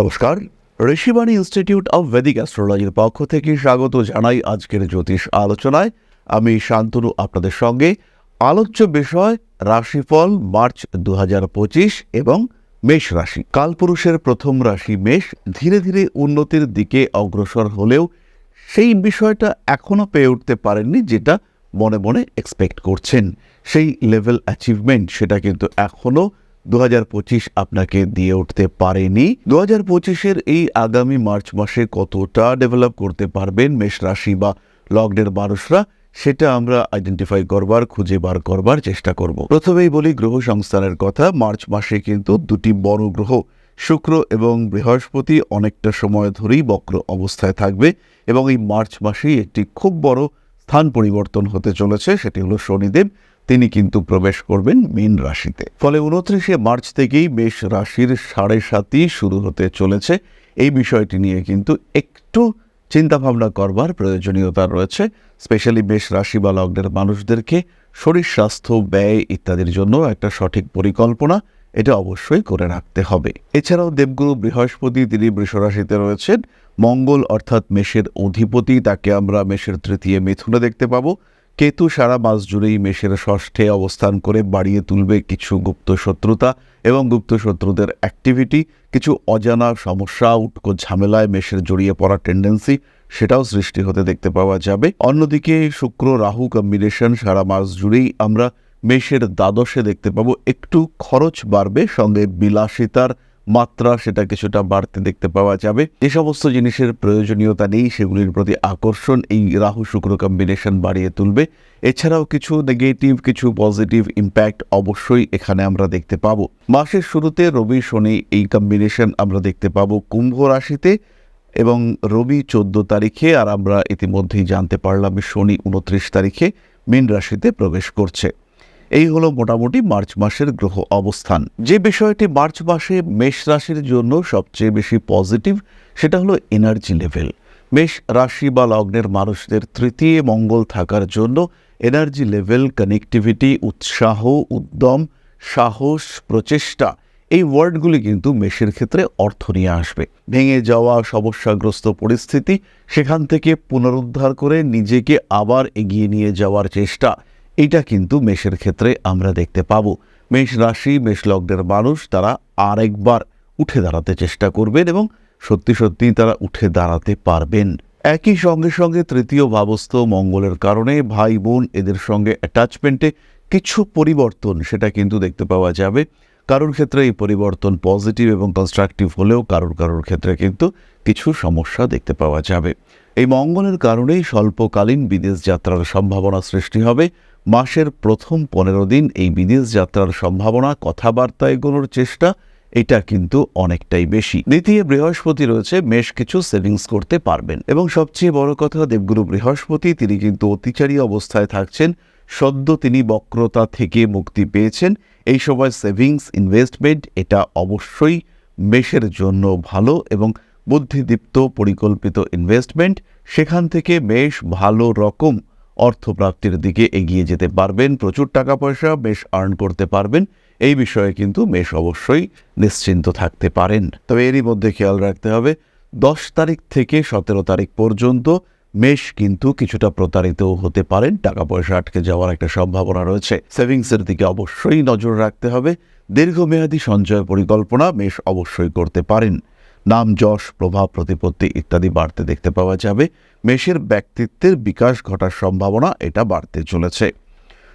নমস্কার। Rishibani institute of Vedic অ্যাস্ট্রোলজির পক্ষ থেকে স্বাগত জানাই আজকের জ্যোতিষ আলোচনায়। আমি শান্তনু আপনাদের সঙ্গে। আলোচ্য বিষয়, রাশিফল, মার্চ দু হাজার পঁচিশ এবং মেষ রাশি। কালপুরুষের প্রথম রাশি মেষ ধীরে ধীরে উন্নতির দিকে অগ্রসর হলেও সেই বিষয়টা এখনও পেয়ে উঠতে পারেননি যেটা মনে মনে এক্সপেক্ট করছেন। সেই লেভেল অ্যাচিভমেন্ট সেটা কিন্তু এখনও দু হাজার পঁচিশ আপনাকে দিয়ে উঠতে পারেনি। দু হাজার পঁচিশের এই আগামী মার্চ মাসে কতটা ডেভেলপ করতে পারবেন মেষ রাশি বা লগ্নের মানুষরা, সেটা আমরা আইডেন্টিফাই করবার, খুঁজে বার করবার চেষ্টা করব। প্রথমেই বলি গ্রহ সংস্থানের কথা, মার্চ মাসে কিন্তু দুটি বড় গ্রহ, শুক্র এবং বৃহস্পতি অনেকটা সময় ধরেই বক্র অবস্থায় থাকবে এবং এই মার্চ মাসেই একটি খুব বড় স্থান পরিবর্তন হতে চলেছে, সেটি হলো শনিদেব। তিনি কিন্তু প্রবেশ করবেন মীন রাশিতে। ফলে উনত্রিশে মার্চ থেকেই মেষ রাশির সাড়ে সাতই শুরু হতে চলেছে। এই বিষয়টি নিয়ে কিন্তু একটু চিন্তাভাবনা করবার প্রয়োজনীয়তা রয়েছে। স্পেশালি মেষ রাশি বা লগ্নের মানুষদেরকে শরীর স্বাস্থ্য, ব্যয় ইত্যাদির জন্য একটা সঠিক পরিকল্পনা এটা অবশ্যই করে রাখতে হবে। এছাড়াও দেবগুরু বৃহস্পতি তিনি বৃষরাশিতে রয়েছেন। মঙ্গল অর্থাৎ মেষের অধিপতি, তাকে আমরা মেষের তৃতীয় মিথুনে দেখতে পাবো। কেতু সারা মাস জুড়েই মেষের ষষ্ঠে অবস্থান করে বাড়িয়ে তুলবে কিছু গুপ্ত শত্রুতা এবং গুপ্ত শত্রুদের অ্যাক্টিভিটি কিছু অজানা সমস্যা, উটকো ঝামেলায় মেষের জড়িয়ে পড়ার টেন্ডেন্সি সেটাও সৃষ্টি হতে দেখতে পাওয়া যাবে। অন্যদিকে শুক্র, রাহু কম্বিনেশন সারা মাস জুড়েই আমরা মেষের দ্বাদশে দেখতে পাবো। একটু খরচ বাড়বে, সঙ্গে বিলাসিতার মাত্রা সেটা কিছুটা বাড়তে দেখতে পাওয়া যাবে। যে সমস্ত জিনিসের প্রয়োজনীয়তা নেই, সেগুলির প্রতি আকর্ষণ এই রাহু শুক্র কম্বিনেশন বাড়িয়ে তুলবে। এছাড়াও কিছু নেগেটিভ কিছু পজিটিভ ইম্প্যাক্ট অবশ্যই এখানে আমরা দেখতে পাবো। মাসের শুরুতে রবি, শনি এই কম্বিনেশন আমরা দেখতে পাবো কুম্ভ রাশিতে এবং রবি চোদ্দ তারিখে আর আমরা ইতিমধ্যেই জানতে পারলাম শনি উনত্রিশ তারিখে মীন রাশিতে প্রবেশ করছে। এই হলো মোটামুটি মার্চ মাসের গ্রহ অবস্থান। যে বিষয়টি মার্চ মাসে মেষ রাশির জন্য সবচেয়ে বেশি পজিটিভ, সেটা হলো এনার্জি লেভেল। মেষ রাশি বা লগ্নের মানুষদের তৃতীয় মঙ্গল থাকার জন্য এনার্জি লেভেল, কানেক্টিভিটি, উৎসাহ, উদ্যম, সাহস, প্রচেষ্টা, এই ওয়ার্ডগুলি কিন্তু মেষের ক্ষেত্রে অর্থ নিয়ে আসবে। ভেঙে যাওয়া, সমস্যাগ্রস্ত পরিস্থিতি, সেখান থেকে পুনরুদ্ধার করে নিজেকে আবার এগিয়ে নিয়ে যাওয়ার চেষ্টা এটা কিন্তু মেষের ক্ষেত্রে আমরা দেখতে পাবো। মেষ রাশি, মেষ লগ্নের মানুষ তারা আরেকবার উঠে দাঁড়াতে চেষ্টা করবেন এবং সত্যি সত্যি তারা উঠে দাঁড়াতে পারবেন। একই সঙ্গে সঙ্গে তৃতীয় ভাবস্থ মঙ্গলের কারণে ভাই বোন এদের সঙ্গে অ্যাটাচমেন্টে কিছু পরিবর্তন সেটা কিন্তু দেখতে পাওয়া যাবে। কারোর ক্ষেত্রে এই পরিবর্তন পজিটিভ এবং কনস্ট্রাকটিভ হলেও কারোর কারোর ক্ষেত্রে কিন্তু কিছু সমস্যা দেখতে পাওয়া যাবে। এই মঙ্গলের কারণেই স্বল্পকালীন বিদেশ যাত্রার সম্ভাবনা সৃষ্টি হবে। মাসের প্রথম পনেরো দিন এই বিদেশ যাত্রার সম্ভাবনা, কথাবার্তা এগোনোর চেষ্টা, এটা কিন্তু অনেকটাই বেশি। দ্বিতীয় বৃহস্পতি রয়েছে, বেশ কিছু সেভিংস করতে পারবেন। এবং সবচেয়ে বড় কথা, দেবগুরু বৃহস্পতি, তিনি কিন্তু অতিচারী অবস্থায় থাকছেন। সদ্য তিনি বক্রতা থেকে মুক্তি পেয়েছেন। এই সময় সেভিংস ইনভেস্টমেন্ট এটা অবশ্যই মেষের জন্য ভালো এবং বুদ্ধিদীপ্ত, পরিকল্পিত ইনভেস্টমেন্ট সেখান থেকে বেশ ভালো রকম অর্থপ্রাপ্তির দিকে এগিয়ে যেতে পারবেন, প্রচুর টাকা পয়সা বেশ আর্ন করতে পারবেন। এই বিষয়ে কিন্তু মেষ অবশ্যই নিশ্চিন্ত থাকতে পারেন। তবে এরই মধ্যে খেয়াল রাখতে হবে, দশ তারিখ থেকে সতেরো তারিখ পর্যন্ত মেষ কিন্তু কিছুটা প্রতারিত হতে পারেন, টাকা পয়সা আটকে যাওয়ার একটা সম্ভাবনা রয়েছে। সেভিংসের দিকে অবশ্যই নজর রাখতে হবে, দীর্ঘমেয়াদী সঞ্চয় পরিকল্পনা মেষ অবশ্যই করতে পারেন। নাম, যশ, প্রভাব, প্রতিপত্তি ইত্যাদি বাড়তে দেখতে পাওয়া যাবে। মেষের ব্যক্তিত্বের বিকাশ ঘটার সম্ভাবনা এটা বাড়তে চলেছে।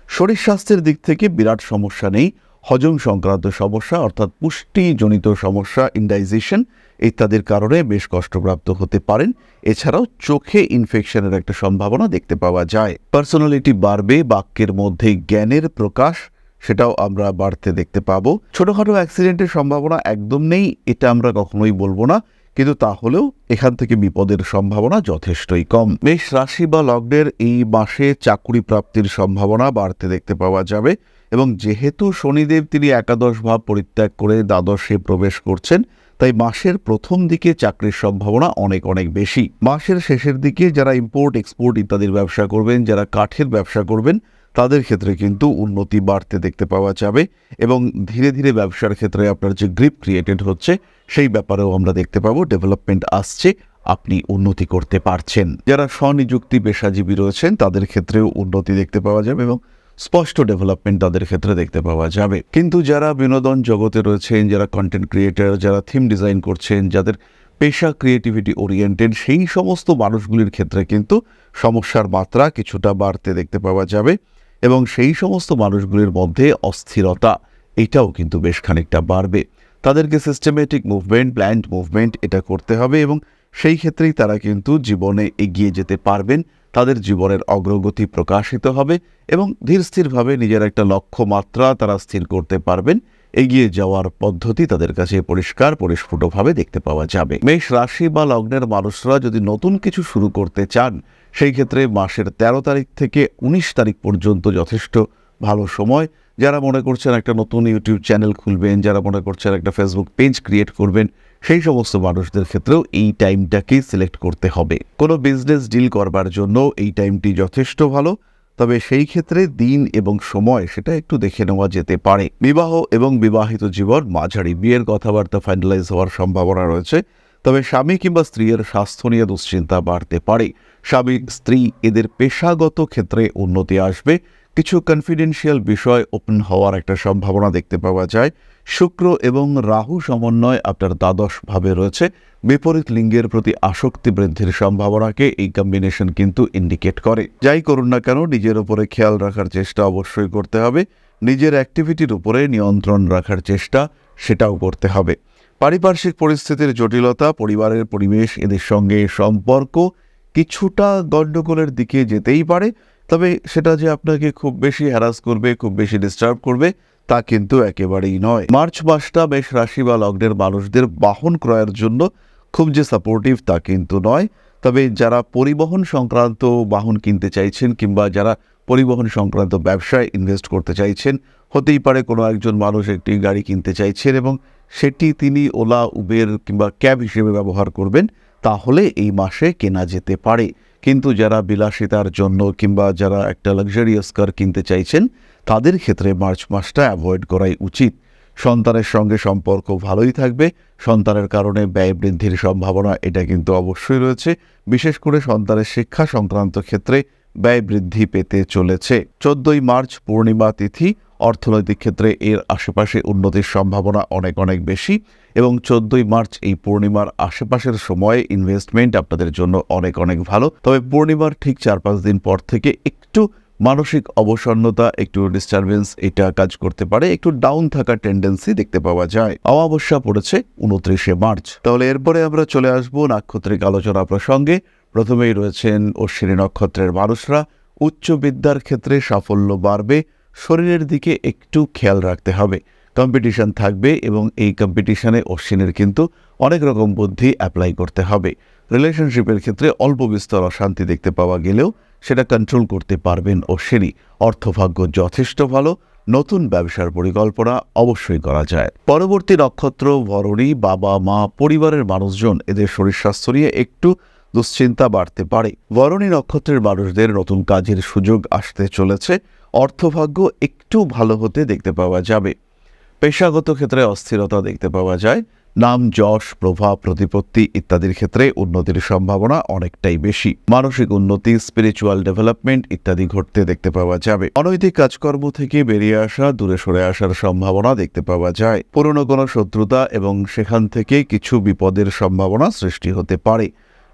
শরীর স্বাস্থ্যের দিক থেকে বিরাট সমস্যা নেই। হজম সংক্রান্ত সমস্যা, অর্থাৎ পুষ্টিজনিত সমস্যা ইন্ডাইজেশন ইত্যাদির কারণে বেশ কষ্টপ্রাপ্ত হতে পারেন। এছাড়াও চোখে ইনফেকশনের একটা সম্ভাবনা দেখতে পাওয়া যায়। পার্সোনালিটি বাড়বে, বাক্যের মধ্যে জ্ঞানের প্রকাশ সেটাও আমরা বাড়তে দেখতে পাবো। ছোটোখাটো অ্যাক্সিডেন্টের সম্ভাবনা একদম নেই, এটা আমরা কখনোই বলব না। কিন্তু তাহলেও এখান থেকে বিপদের সম্ভাবনা যথেষ্টই কম। মেষ রাশি বা লগ্নের এই মাসে চাকুরি প্রাপ্তির সম্ভাবনা বাড়তে দেখতে পাওয়া যাবে এবং যেহেতু শনিদেব তিনি একাদশ ভাব পরিত্যাগ করে দ্বাদশে প্রবেশ করছেন, তাই মাসের প্রথম দিকে চাকরির সম্ভাবনা অনেক অনেক বেশি। মাসের শেষের দিকে যারা ইম্পোর্ট এক্সপোর্ট ইত্যাদির ব্যবসা করবেন, যারা কাঠের ব্যবসা করবেন তাদের ক্ষেত্রে কিন্তু উন্নতি বাড়তে দেখতে পাওয়া যাবে এবং ধীরে ধীরে ব্যবসার ক্ষেত্রে আপনার যে গ্রিপ ক্রিয়েটেড হচ্ছে, সেই ব্যাপারেও আমরা দেখতে পাবো ডেভেলপমেন্ট আসছে, আপনি উন্নতি করতে পারছেন। যারা স্বনিযুক্তি পেশাজীবী রয়েছেন, তাদের ক্ষেত্রেও উন্নতি দেখতে পাওয়া যাবে এবং স্পষ্ট ডেভেলপমেন্ট তাদের ক্ষেত্রে দেখতে পাওয়া যাবে। কিন্তু যারা বিনোদন জগতে রয়েছেন, যারা কন্টেন্ট ক্রিয়েটার যারা থিম ডিজাইন করছেন, যাদের পেশা ক্রিয়েটিভিটি ওরিয়েন্টেড সেই সমস্ত মানুষগুলির ক্ষেত্রে কিন্তু সমস্যার মাত্রা কিছুটা বাড়তে দেখতে পাওয়া যাবে। এবং সেই সমস্ত মানুষগুলির মধ্যে অস্থিরতা, এটাও কিন্তু বেশ খানিকটা বাড়বে। তাদেরকে সিস্টেমেটিক মুভমেন্ট প্ল্যান্ড মুভমেন্ট এটা করতে হবে এবং সেই ক্ষেত্রেই তারা কিন্তু জীবনে এগিয়ে যেতে পারবেন। তাদের জীবনের অগ্রগতি প্রকাশিত হবে এবং ধীর স্থিরভাবে নিজের একটা লক্ষ্যমাত্রা তারা স্থির করতে পারবেন। এগিয়ে যাওয়ার পদ্ধতি তাদের কাছে পরিষ্কার, পরিস্ফুটভাবে দেখতে পাওয়া যাবে। মেষ রাশি বা লগ্নের মানুষরা যদি নতুন কিছু শুরু করতে চান সেই ক্ষেত্রে মাসের ১৩ তারিখ থেকে ১৯ তারিখ পর্যন্ত যথেষ্ট ভালো সময়। যারা মনে করছেন একটা নতুন ইউটিউব চ্যানেল খুলবেন, যারা মনে করছেন একটা ফেসবুক পেজ ক্রিয়েট করবেন, সেই সমস্ত মানুষদের ক্ষেত্রেও এই টাইমটাকেই সিলেক্ট করতে হবে। কোনো বিজনেস ডিল করবার জন্য এই টাইমটি যথেষ্ট ভালো, তবে সেই ক্ষেত্রে দিন এবং সময় সেটা একটু দেখে নেওয়া যেতে পারে। বিবাহ এবং বিবাহিত জীবন মাঝারি। বিয়ের কথাবার্তা ফাইনালাইজ হওয়ার সম্ভাবনা রয়েছে, তবে স্বামী কিংবা স্ত্রীর স্বাস্থ্য নিয়ে দুশ্চিন্তা বাড়তে পারে। স্বামী স্ত্রী এদের পেশাগত ক্ষেত্রে উন্নতি আসবে। কিছু কনফিডেন্সিয়াল বিষয় ওপেন হওয়ার একটা সম্ভাবনা দেখতে পাওয়া যায়। শুক্র এবং রাহু সমন্বয় আপনার দ্বাদশ ভাবে রয়েছে। বিপরীত লিঙ্গের প্রতি আসক্তি বৃদ্ধির সম্ভাবনাকে এই কম্বিনেশন কিন্তু ইন্ডিকেট করে। যাই করুন না কেন, নিজের উপরে খেয়াল রাখার চেষ্টা অবশ্যই করতে হবে। নিজের অ্যাক্টিভিটির উপরে নিয়ন্ত্রণ রাখার চেষ্টা, সেটাও করতে হবে। পারিপার্শ্বিক পরিস্থিতির জটিলতা, পরিবারের পরিবেশ, এদের সঙ্গে সম্পর্ক কিছুটা গণ্ডগোলের দিকে যেতেই পারে, তবে সেটা যে আপনাকে খুব বেশি হ্যারাস করবে, খুব বেশি ডিস্টার্ব করবে, তা কিন্তু একেবারেই নয়। মার্চ মাসটা বেশ রাশি বা লগ্নের মানুষদের বাহন ক্রয়ের জন্য খুব যে সাপোর্টিভ তা কিন্তু নয়, তবে যারা পরিবহন সংক্রান্ত বাহন কিনতে চাইছেন কিংবা যারা পরিবহন সংক্রান্ত ব্যবসায় ইনভেস্ট করতে চাইছেন, হতেই পারে কোনো একজন মানুষ একটি গাড়ি কিনতে চাইছেন এবং সেটি তিনি ওলা, উবের কিংবা ক্যাব হিসেবে ব্যবহার করবেন। তাহলে এই মাসে কেনা যেতে পারে। কিন্তু যারা বিলাসিতার জন্য কিংবা যারা একটা লাক্সারিয়াস কার কিনতে চাইছেন, তাদের ক্ষেত্রে মার্চ মাসটা অ্যাভয়েড করাই উচিত। সন্তানের সঙ্গে সম্পর্ক ভালোই থাকবে, সন্তানের কারণে ব্যয় বৃদ্ধির সম্ভাবনা এটা কিন্তু অবশ্যই রয়েছে। বিশেষ করে সন্তানের শিক্ষা সংক্রান্ত ক্ষেত্রে ব্যয় বৃদ্ধি পেতে চলেছে। চোদ্দই মার্চ পূর্ণিমা তিথি অর্থনৈতিক ক্ষেত্রে এর আশেপাশে উন্নতির সম্ভাবনা অনেক অনেক বেশি এবং চোদ্দই মার্চ এই পূর্ণিমার আশেপাশের সময়ে ইনভেস্টমেন্ট আপনাদের জন্য অনেক অনেক ভালো। তবে পূর্ণিমার ঠিক চার পাঁচ দিন পর থেকে একটু মানসিক অবসন্নতা, একটু ডিস্টারবেন্স এটা কাজ করতে পারে, একটু ডাউন থাকার টেন্ডেন্সি দেখতে পাওয়া যায়। অমাবস্যা পড়েছে উনত্রিশে মার্চ। তাহলে এরপরে আমরা চলে আসব নাক্ষত্রিক আলোচনা প্রসঙ্গে। প্রথমেই রয়েছেন অশ্বিনী নক্ষত্রের মানুষরা। উচ্চ বিদ্যার ক্ষেত্রে সাফল্য বাড়বে শরীরের দিকে একটু খেয়াল রাখতে হবে। কম্পিটিশন থাকবে এবং এই কম্পিটিশনে অশ্বিনের কিন্তু অনেক রকম বুদ্ধি অ্যাপ্লাই করতে হবে। রিলেশনশিপের ক্ষেত্রে অল্প বিস্তর অশান্তি দেখতে পাওয়া গেলেও সেটা কন্ট্রোল করতে পারবেন অশ্বিনী অর্থভাগ্য যথেষ্ট ভালো, নতুন ব্যবসার পরিকল্পনা অবশ্যই করা যায়। পরবর্তী নক্ষত্র ভরণী বাবা মা পরিবারের মানুষজন এদের শরীর স্বাস্থ্য নিয়ে একটু দুশ্চিন্তা বাড়তে পারে। বরণী নক্ষত্রের মানুষদের নতুন কাজের সুযোগ আসতে চলেছে। অর্থভাগ্য একটু ভালো হতে দেখতে পাওয়া যাবে। পেশাগত ক্ষেত্রে অস্থিরতা দেখতে পাওয়া যায়। নাম, যশ, প্রভাব, প্রতিপত্তি ইত্যাদির ক্ষেত্রে উন্নতির সম্ভাবনা অনেকটাই বেশি। মানসিক উন্নতি স্পিরিচুয়াল ডেভেলপমেন্ট ইত্যাদি ঘটতে দেখতে পাওয়া যাবে। অনৈতিক কাজকর্ম থেকে বেরিয়ে আসা, দূরে সরে আসার সম্ভাবনা দেখতে পাওয়া যায়। পুরনো কোনো শত্রুতা এবং সেখান থেকে কিছু বিপদের সম্ভাবনা সৃষ্টি হতে পারে।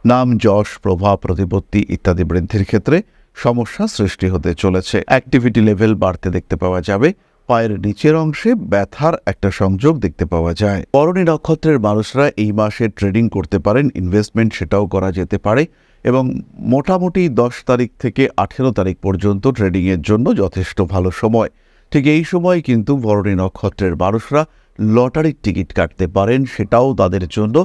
নাম, যশ, প্রভাব, প্রতিপত্তি ইত্যাদি বৃদ্ধির ক্ষেত্রে সমস্যা সৃষ্টি হতে চলেছে। অ্যাক্টিভিটি লেভেল বাড়তে দেখতে পাওয়া যাবে। পায়ের নিচের অংশে ব্যথার একটা সংযোগ দেখতে পাওয়া যায়। বরণী নক্ষত্রের মানুষরা এই মাসে ট্রেডিং করতে পারেন ইনভেস্টমেন্ট সেটাও করা যেতে পারে এবং মোটামুটি দশ তারিখ থেকে আঠেরো তারিখ পর্যন্ত ট্রেডিংয়ের জন্য যথেষ্ট ভালো সময়। ঠিক এই সময় কিন্তু ভরণী নক্ষত্রের মানুষরা লটারির টিকিট কাটতে পারেন, সেটাও তাদের জন্য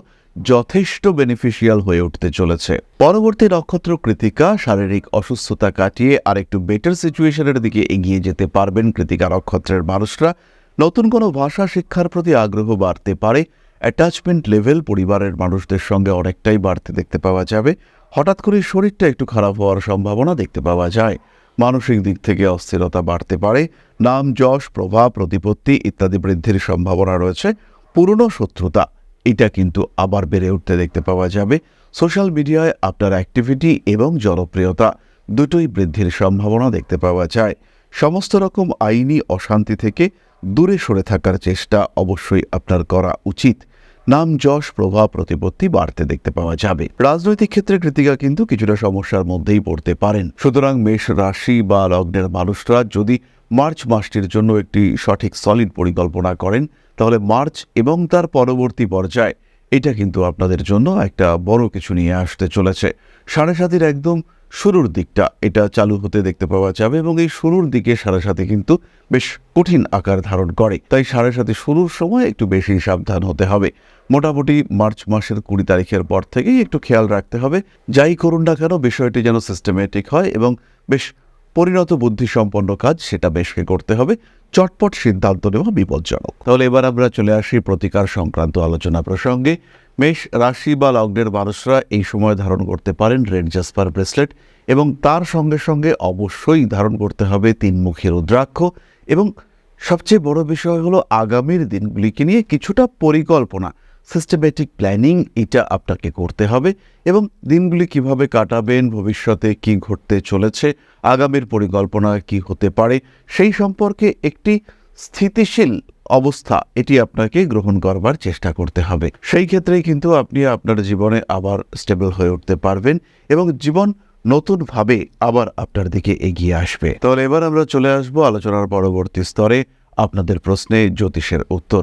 যথেষ্ট বেনিফিশিয়াল হয়ে উঠতে চলেছে। পরবর্তী নক্ষত্র কৃতিকা শারীরিক অসুস্থতা কাটিয়ে আরেকটু বেটার সিচুয়েশনের দিকে এগিয়ে যেতে পারবেন কৃতিকা নক্ষত্রের মানুষরা। নতুন কোনো ভাষা শিক্ষার প্রতি আগ্রহ বাড়তে পারে। অ্যাটাচমেন্ট লেভেল পরিবারের মানুষদের সঙ্গে অনেকটাই বাড়তে দেখতে পাওয়া যাবে। হঠাৎ করে শরীরটা একটু খারাপ হওয়ার সম্ভাবনা দেখতে পাওয়া যায়। মানসিক দিক থেকে অস্থিরতা বাড়তে পারে। নাম, যশ, প্রভাব, প্রতিপত্তি ইত্যাদি বৃদ্ধির সম্ভাবনা রয়েছে। পুরনো শত্রুতা এটা কিন্তু আবার বেড়ে উঠতে দেখতে পাওয়া যাবে। সোশ্যাল মিডিয়ায় আপনার অ্যাক্টিভিটি এবং জনপ্রিয়তা দুটোই বৃদ্ধির সম্ভাবনা দেখতে পাওয়া যায়। সমস্ত রকম আইনি অশান্তি থেকে দূরে সরে থাকার চেষ্টা অবশ্যই আপনার করা উচিত। নাম, যশ, প্রভাব, প্রতিপত্তি বাড়তে দেখতে পাওয়া যাবে। রাজনৈতিক ক্ষেত্রে কৃতিকা কিন্তু কিছুটা সমস্যার মধ্যেই পড়তে পারেন। সুতরাং মেষ রাশি বা লগ্নের মানুষরা যদি মার্চ মাসটির জন্য একটি সঠিক সলিড পরিকল্পনা করেন তাহলে মার্চ এবং তার পরবর্তী পর্যায়ে, এটা কিন্তু আপনাদের জন্য একটা বড় কিছু নিয়ে আসতে চলেছে। সাড়ে সাতির একদম শুরুর দিকটা, এটা চালু হতে দেখতে পাওয়া যাবে এবং এই শুরুর দিকে সাড়ে সাথে কিন্তু বেশ কঠিন আকার ধারণ করে। তাই সাড়ে সাথে শুরুর সময় একটু বেশি সাবধান হতে হবে। মোটামুটি মার্চ মাসের কুড়ি তারিখের পর থেকেই একটু খেয়াল রাখতে হবে। যাই করুন না কেন, বিষয়টি যেন সিস্টেমেটিক হয় এবং বেশ পরিণত বুদ্ধিসম্পন্ন কাজ সেটা বেশকে করতে হবে। চটপট সিদ্ধান্ত নেওয়া বিপজ্জনক। তাহলে এবার আমরা চলে আসি প্রতিকার সংক্রান্ত আলোচনা প্রসঙ্গে। মেষ রাশি বা লগ্নের মানুষরা এই সময় ধারণ করতে পারেন রেড জাসপার ব্রেসলেট এবং তার সঙ্গে সঙ্গে অবশ্যই ধারণ করতে হবে তিনমুখী রুদ্রাক্ষ এবং সবচেয়ে বড় বিষয় হলো আগামীর দিনগুলিকে নিয়ে কিছুটা পরিকল্পনা। সিস্টেমেটিক প্ল্যানিং এটা আপনাকে করতে হবে এবং দিনগুলি কীভাবে কাটাবেন, ভবিষ্যতে কি ঘটতে চলেছে, আগামীর পরিকল্পনা কি হতে পারে, সেই সম্পর্কে একটি স্থিতিশীল অবস্থা এটি আপনাকে গ্রহণ করবার চেষ্টা করতে হবে। সেই ক্ষেত্রেই কিন্তু আপনি আপনার জীবনে আবার স্টেবল হয়ে উঠতে পারবেন এবং জীবন নতুনভাবে আবার আপনার দিকে এগিয়ে আসবে। তাহলে এবার আমরা চলে আসব আলোচনার পরবর্তী স্তরে আপনাদের প্রশ্নে জ্যোতিষের উত্তর।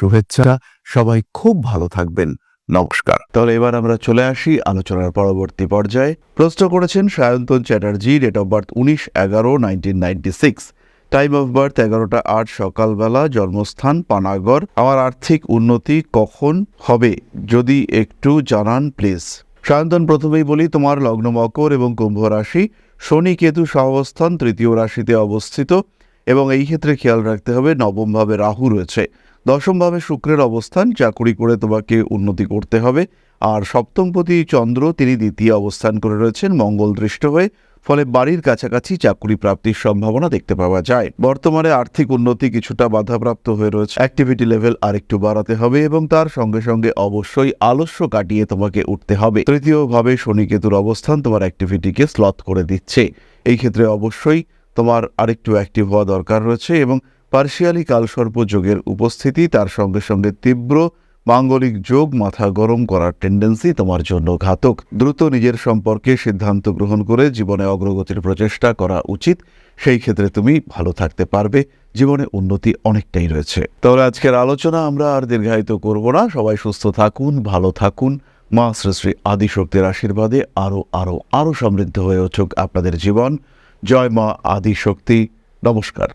শুভেচ্ছা, সবাই খুব ভালো থাকবেন। নমস্কার। তাহলে এবার আমরা চলে আসি আলোচনার পরবর্তী পর্যায়ে। প্রশ্ন করেছেন Sayantan Chatterjee date of birth উনিশ এগারো nineteen ninety six time of birth এগারোটা আট, সকালবেলা, জন্মস্থান পানাগড়। আমার আর্থিক উন্নতি কখন হবে? যদি একটু জানান প্লিজ সায়ন্তন, প্রথমেই বলি, তোমার লগ্ন মকর এবং কুম্ভ রাশি। শনি কেতু সহাবস্থান, তৃতীয় রাশিতে অবস্থিত। এবং এই ক্ষেত্রে খেয়াল রাখতে হবে নবমভাবে রাহু রয়েছে। দশমভাবে শুক্রের অবস্থান, চাকুরি করে তোমাকে উন্নতি করতে হবে। আর সপ্তমপতি চন্দ্র, তিনি দ্বিতীয় অবস্থান করে রয়েছেন মঙ্গল দৃষ্ট হয়ে, ফলে বাড়ির কাছাকাছি চাকরি প্রাপ্তির সম্ভাবনা দেখতে পাওয়া যায়। বর্তমানে আর্থিক উন্নতি কিছুটা বাধাপ্রাপ্ত হয়ে রয়েছে। অ্যাক্টিভিটি লেভেল আরেকটু বাড়াতে হবে এবং তার সঙ্গে সঙ্গে অবশ্যই আলস্য কাটিয়ে তোমাকে উঠতে হবে। তৃতীয়ভাবে শনিকেতুর অবস্থান তোমার অ্যাক্টিভিটিকে স্লথ করে দিচ্ছে। এই ক্ষেত্রে অবশ্যই তোমার আরেকটু অ্যাক্টিভ হওয়া দরকার রয়েছে এবং পার্শিয়ালি কালসর্প যোগের উপস্থিতি, তার সঙ্গে সঙ্গে তীব্র মাঙ্গলিক যোগ মাথা গরম করার টেন্ডেন্সি তোমার জন্য ঘাতক। দ্রুত নিজের সম্পর্কে সিদ্ধান্ত গ্রহণ করে জীবনে অগ্রগতির প্রচেষ্টা করা উচিত। সেই ক্ষেত্রে তুমি ভালো থাকতে পারবে। জীবনে উন্নতি অনেকটাই রয়েছে। তাহলে আজকের আলোচনা আমরা আর দীর্ঘায়িত করব না। সবাই সুস্থ থাকুন, ভালো থাকুন। মা শ্রী শ্রী আদিশক্তির আশীর্বাদে আরও আরও আরও সমৃদ্ধ হয়ে উঠুক আপনাদের জীবন। জয় মা আদিশক্তি। নমস্কার।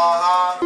la.